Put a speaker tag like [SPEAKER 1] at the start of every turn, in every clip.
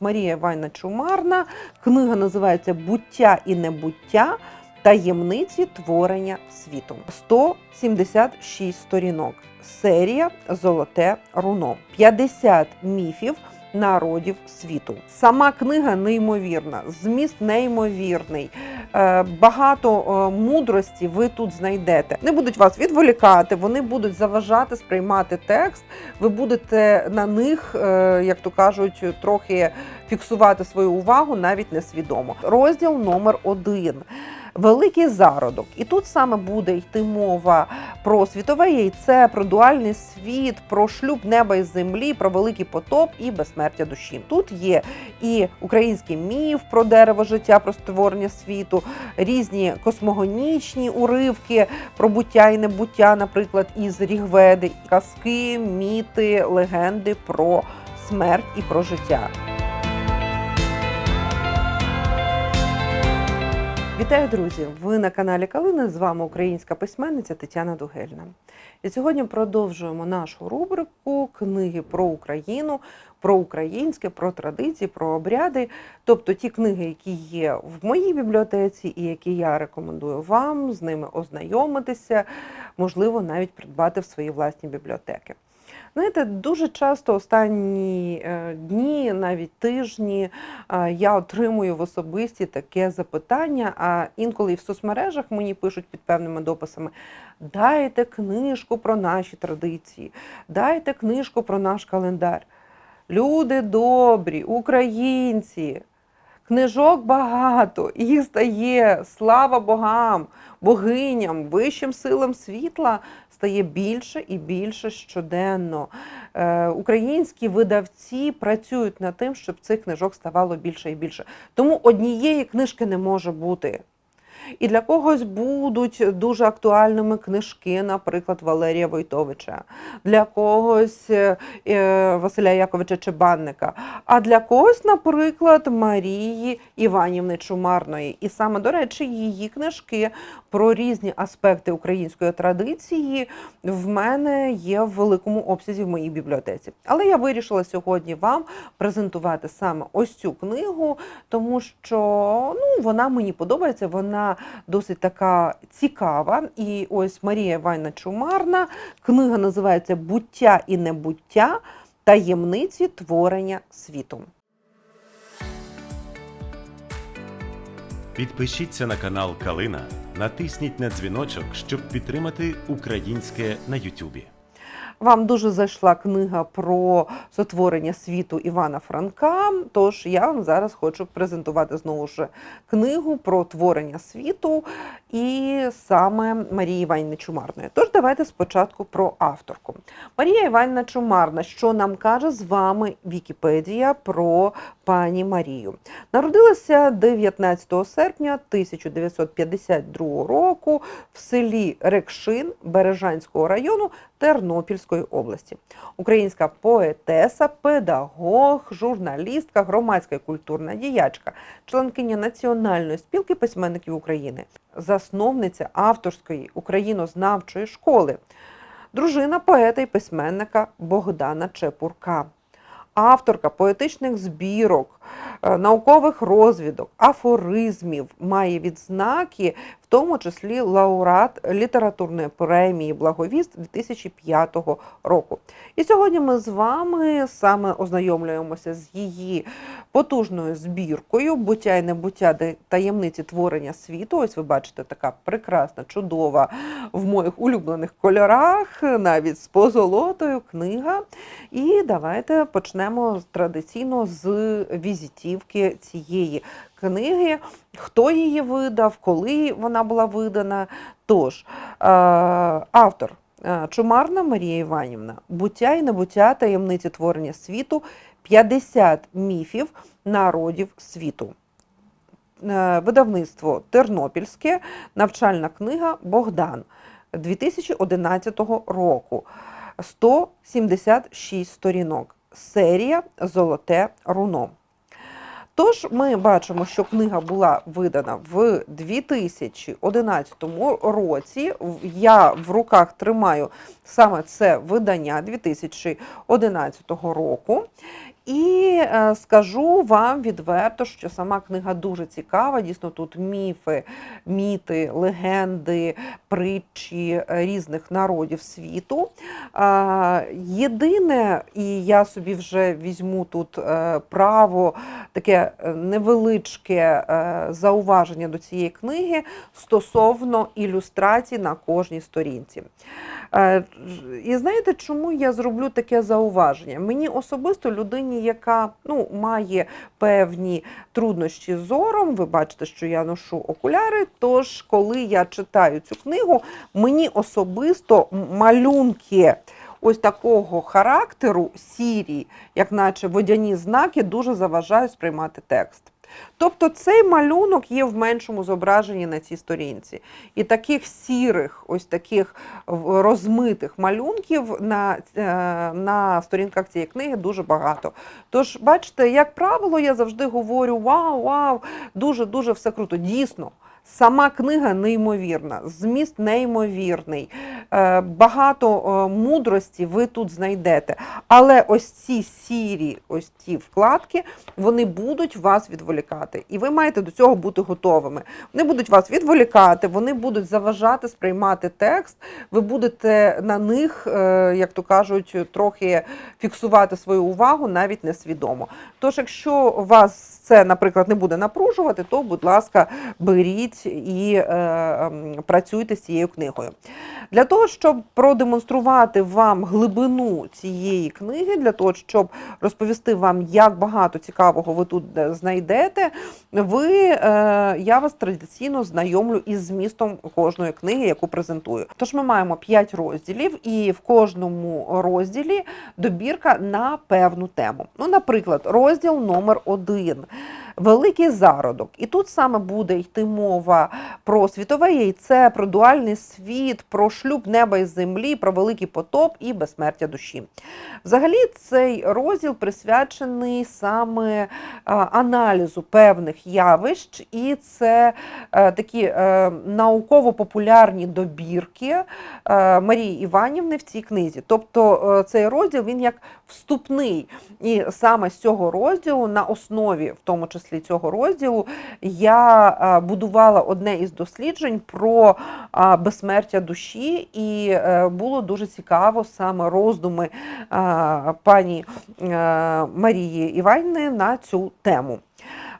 [SPEAKER 1] Марія Івановна Чумарна. Книга називається Буття і небуття. Таємниці творення світу. 176 сторінок. Серія Золоте руно. 50 міфів народів світу. Сама книга неймовірна, зміст неймовірний. Е, Багато е, мудрості ви тут знайдете. Не будуть вас відволікати, вони будуть заважати сприймати текст. Ви будете на них, е, як то кажуть, трохи фіксувати свою увагу навіть несвідомо. Розділ номер один. Великий зародок, і тут саме буде йти мова про світове яйце, про дуальний світ, про шлюб неба і землі, про великий потоп і безсмертя душі. Тут є і український міф про дерево життя, про створення світу, різні космогонічні уривки про буття і небуття, наприклад, із Рігведи, казки, міти, легенди про смерть і про життя. Вітаю, друзі! Ви на каналі Калина. З вами українська письменниця Тетяна Дугельна. І сьогодні продовжуємо нашу рубрику книги про Україну, про українське, про традиції, про обряди. Тобто ті книги, які є в моїй бібліотеці, і які я рекомендую вам з ними ознайомитися, можливо, навіть придбати в свої власні бібліотеки. Знаєте, дуже часто останні е, дні, навіть тижні, е, я отримую в особисті таке запитання. А інколи і в соцмережах мені пишуть під певними дописами: дайте книжку про наші традиції, дайте книжку про наш календар. Люди добрі, українці. Книжок багато, їх стає слава богам, богиням, вищим силам світла стає більше і більше щоденно. Е, українські видавці працюють над тим, щоб цих книжок ставало більше і більше. Тому однієї книжки не може бути. І для когось будуть дуже актуальними книжки, наприклад, Валерія Войтовича, для когось е, е, Василя Яковича Чебанника, а для когось, наприклад, Марії Іванівни Чумарної. І саме, до речі, її книжки про різні аспекти української традиції в мене є в великому обсязі в моїй бібліотеці. Але я вирішила сьогодні вам презентувати саме ось цю книгу, тому що ну, вона мені подобається, вона досить така цікава. І ось Марія Івановна Чумарна. Книга називається Буття і небуття. Таємниці творення світу.
[SPEAKER 2] Підпишіться на канал Калина, натисніть на дзвіночок, щоб підтримати українське на Ютубі.
[SPEAKER 1] Вам дуже зайшла книга про сотворення світу Івана Франка. Тож я вам зараз хочу презентувати знову ж книгу про творення світу і саме Марії Іванівни Чумарної. Тож давайте спочатку про авторку. Марія Іванівна Чумарна, що нам каже з вами Вікіпедія про пані Марію. Народилася 19 серпня 1952 року в селі Рекшин Бережанського району Тернопільської області. Українська поетеса, педагог, журналістка, громадська і культурна діячка, членкиня Національної спілки письменників України, засновниця авторської українознавчої школи, дружина поета і письменника Богдана Чепурка. Авторка поетичних збірок, е, наукових розвідок, афоризмів, має відзнаки, в тому числі лауреат літературної премії Благовіст 2005 року. І сьогодні ми з вами саме ознайомлюємося з її потужною збіркою Буття і небуття таємниці творення світу. Ось ви бачите, така прекрасна, чудова в моїх улюблених кольорах, навіть з позолотою книга. І давайте почнемо традиційно з візитівки цієї книги. Хто її видав, коли вона була видана. Тож, е, автор е, Чумарна Марія Іванівна, буття і небуття таємниці творення світу, 50 міфів народів світу. Е, Видавництво Тернопільське, навчальна книга Богдан 2011 року. 176 сторінок. Серія Золоте руно. Тож ми бачимо, що книга була видана в 2011 році. Я в руках тримаю саме це видання 2011 року. І е, скажу вам відверто, що сама книга дуже цікава. Дійсно, тут міфи, міти, легенди, притчі е, різних народів світу. Єдине, і я собі вже візьму тут е, право таке невеличке зауваження до цієї книги стосовно ілюстрацій на кожній сторінці. І знаєте, чому я зроблю таке зауваження? Мені особисто людині, яка ну, має певні труднощі з зором, ви бачите, що я ношу окуляри. Тож, коли я читаю цю книгу, мені особисто малюнки. Ось такого характеру сірі, як наче водяні знаки, дуже заважають сприймати текст. Тобто цей малюнок є в меншому зображенні на цій сторінці. І таких сірих, ось таких розмитих малюнків на, е, на сторінках цієї книги дуже багато. Тож, бачите, як правило, я завжди говорю: вау, вау, дуже дуже все круто. Дійсно. Сама книга неймовірна, зміст неймовірний, е, багато е, мудрості ви тут знайдете. Але ось ці сірі, ось ці вкладки, вони будуть вас відволікати. І ви маєте до цього бути готовими. Вони будуть вас відволікати, вони будуть заважати сприймати текст. Ви будете на них, е, як то кажуть, трохи фіксувати свою увагу навіть несвідомо. Тож, якщо вас це, наприклад, не буде напружувати, то, будь ласка, беріть і е, ем, працюйте з цією книгою. Для того, щоб продемонструвати вам глибину цієї книги, для того, щоб розповісти вам, як багато цікавого ви тут е, знайдете, ви, е, я вас традиційно знайомлю із змістом кожної книги, яку презентую. Тож ми маємо 5 розділів, і в кожному розділі добірка на певну тему. Ну, наприклад, розділ номер 1 Великий зародок. І тут саме буде йти мова про світове яйце, про дуальний світ, про шлюб неба і землі, про великий потоп і безсмертя душі. Взагалі, цей розділ присвячений саме аналізу певних явищ, і це е, такі е, науково-популярні добірки е, Марії Іванівни в цій книзі. Тобто е, цей розділ він як вступний. І саме з цього розділу, на основі, в тому числі цього розділу, я е, будувала одне із досліджень про безсмертя душі, і е, було дуже цікаво саме роздуми пані е, Марії Іванівни на цю тему.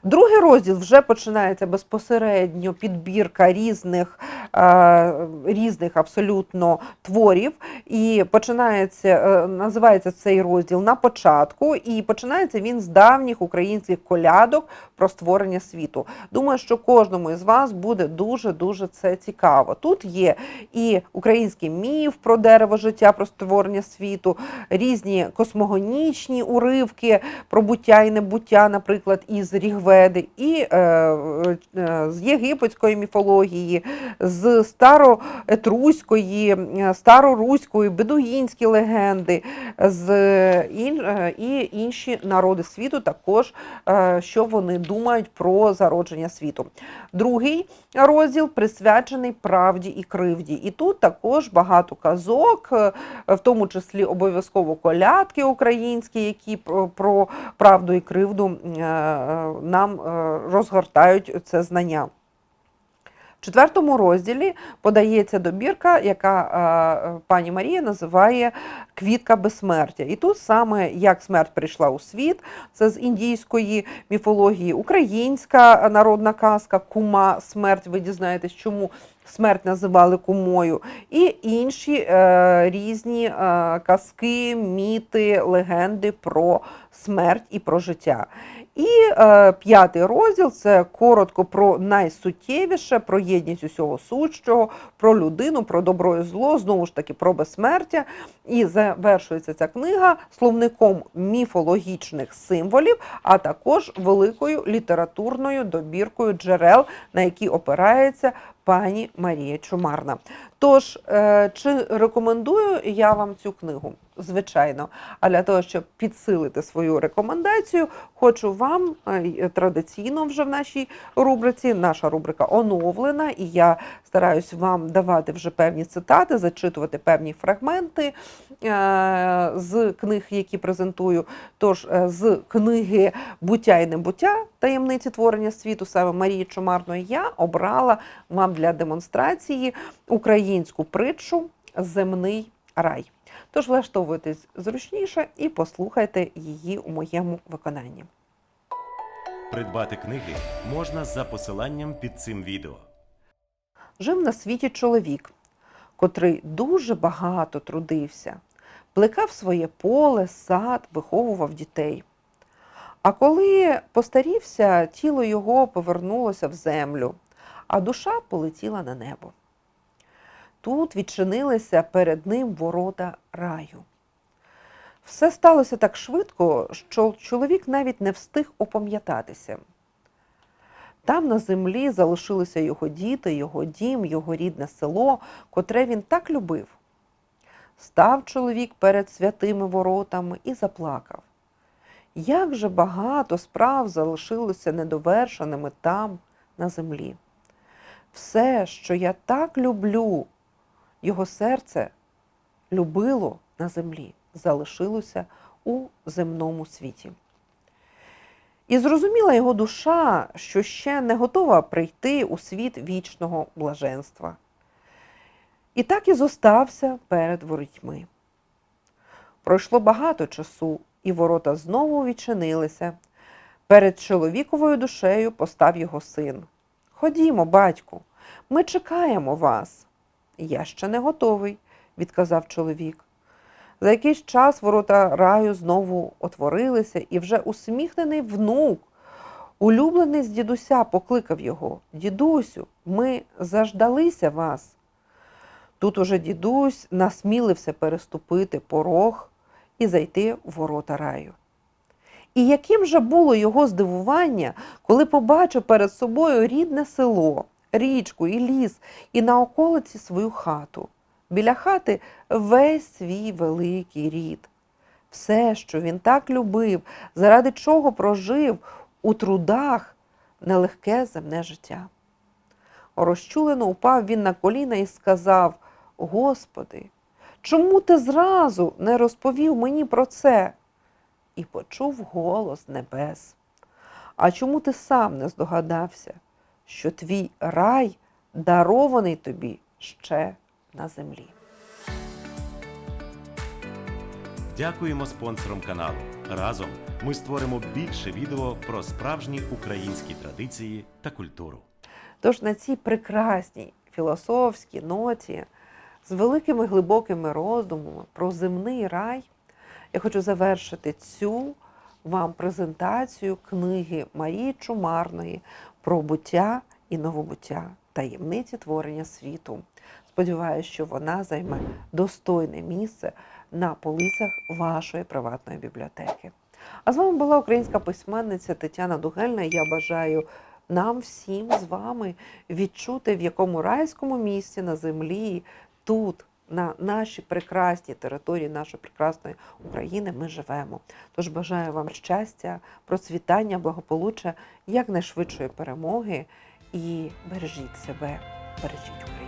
[SPEAKER 1] Другий розділ вже починається безпосередньо підбірка різних, е, різних абсолютно творів. І починається, е, називається цей розділ на початку, і починається він з давніх українських колядок про створення світу. Думаю, що кожному із вас буде дуже дуже це цікаво. Тут є і український міф про дерево життя, про створення світу, різні космогонічні уривки про буття і небуття, наприклад, із Рігведи, і е, е, з єгипетської міфології, з староетруської, е, староруської, бедуїнські легенди, з і інші народи світу також, що вони думають про зародження світу. Другий розділ присвячений правді і кривді. І тут також багато казок, в тому числі обов'язково колядки українські, які про, правду і кривду е, нам е, розгортають це знання. В четвертому розділі подається добірка, яка е, пані Марія називає Квітка безсмертя. І тут саме як смерть прийшла у світ, це з індійської міфології, українська народна казка, кума, смерть. Ви дізнаєтесь, чому смерть називали кумою, і інші е, різні е, казки, міти, легенди про смерть і про життя. І е, п'ятий розділ це коротко про найсуттєвіше, про єдність усього сущого, про людину, про добро і зло, знову ж таки про безсмертя. І завершується ця книга словником міфологічних символів, а також великою літературною добіркою джерел, на які опирається пані Марія Чумарна. Тож, е, чи рекомендую я вам цю книгу? Звичайно. А для того, щоб підсилити свою рекомендацію, хочу вам е, традиційно вже в нашій рубриці, наша рубрика оновлена, і я стараюсь вам давати вже певні цитати, зачитувати певні фрагменти е, з книг, які презентую. Тож е, з книги Буття і небуття таємниці творення світу саме Марії Чумарної я обрала вам для демонстрації українську притчу Земний рай. Тож влаштовуйтесь зручніше і послухайте її у моєму виконанні.
[SPEAKER 2] Придбати книги можна за посиланням під цим відео.
[SPEAKER 1] Жив на світі чоловік, котрий дуже багато трудився, плекав своє поле, сад, виховував дітей. А коли постарівся, тіло його повернулося в землю, а душа полетіла на небо. Тут відчинилися перед ним ворота раю. Все сталося так швидко, що чоловік навіть не встиг опам'ятатися. Там на землі залишилися його діти, його дім, його рідне село, котре він так любив. Став чоловік перед святими воротами і заплакав. Як же багато справ залишилося недовершеними там, на землі. Все, що я так люблю, його серце любило на землі, залишилося у земному світі. І зрозуміла його душа, що ще не готова прийти у світ вічного блаженства. І так і зостався перед ворітьми. Пройшло багато часу, і ворота знову відчинилися. Перед чоловіковою душею постав його син. Ходімо, батьку, ми чекаємо вас. Я ще не готовий, відказав чоловік. За якийсь час ворота раю знову отворилися, і вже усміхнений внук, улюблений з дідуся, покликав його Дідусю, ми заждалися вас. Тут уже дідусь насмілився переступити порог і зайти в ворота раю. І яким же було його здивування, коли побачив перед собою рідне село, річку і ліс, і на околиці свою хату. Біля хати весь свій великий рід. Все, що він так любив, заради чого прожив у трудах нелегке земне життя. Розчулено упав він на коліна і сказав: Господи, чому ти зразу не розповів мені про це? І почув голос небес. А чому ти сам не здогадався, що твій рай дарований тобі ще на землі?
[SPEAKER 2] Дякуємо спонсорам каналу. Разом ми створимо більше відео про справжні українські традиції та культуру.
[SPEAKER 1] Тож на цій прекрасній філософській ноті з великими глибокими роздумами про земний рай я хочу завершити цю вам презентацію книги Марії Чумарної про буття і новобуття таємниці творення світу. Сподіваюся, що вона займе достойне місце на полицях вашої приватної бібліотеки. А з вами була українська письменниця Тетяна Дугельна. Я бажаю нам всім з вами відчути, в якому райському місці на землі, тут, на нашій прекрасній території нашої прекрасної України, ми живемо. Тож бажаю вам щастя, процвітання, благополуччя, якнайшвидшої перемоги і бережіть себе, бережіть Україну.